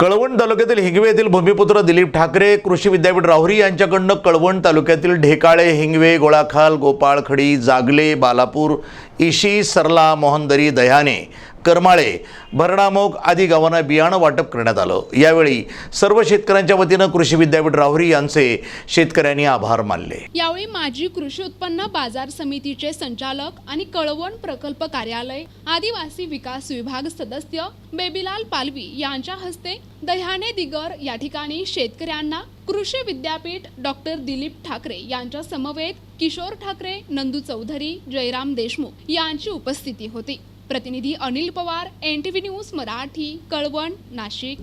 कळवण तालुक्यातील हिंगवे येथील भूमिपुत्र दिलीप ठाकरे कृषी विद्यापीठ राहुरी यांच्याकडनं कळवण तालुक्यातील ढेकाळे हिंगवे गोळाखाल गोपाळखडी जागले बालापूर इशी सरला मोहनदरी दह्याने करमाळे भरणामोग आदी गावांना बियाणं वाटप करण्यात आलं. यावेळी सर्व शेतकऱ्यांच्या वतीनं कृषी विद्यापीठ राहुरी यांचे शेतकऱ्यांनी आभार मानले. यावेळी माजी कृषी उत्पन्न बाजार समितीचे संचालक आणि कळवण प्रकल्प कार्यालय आदिवासी विकास विभाग सदस्य बेबीलाल पालवी यांच्या हस्ते दह्याने दिगर या ठिकाणी शेतकऱ्यांना कृषी विद्यापीठ डॉक्टर दिलीप ठाकरे यांच्या समवेत किशोर ठाकरे नंदू चौधरी जयराम देशमुख यांची उपस्थिती होती. प्रतिनिधी Anil Pawar N T V news Marathi Kalwan Nashik.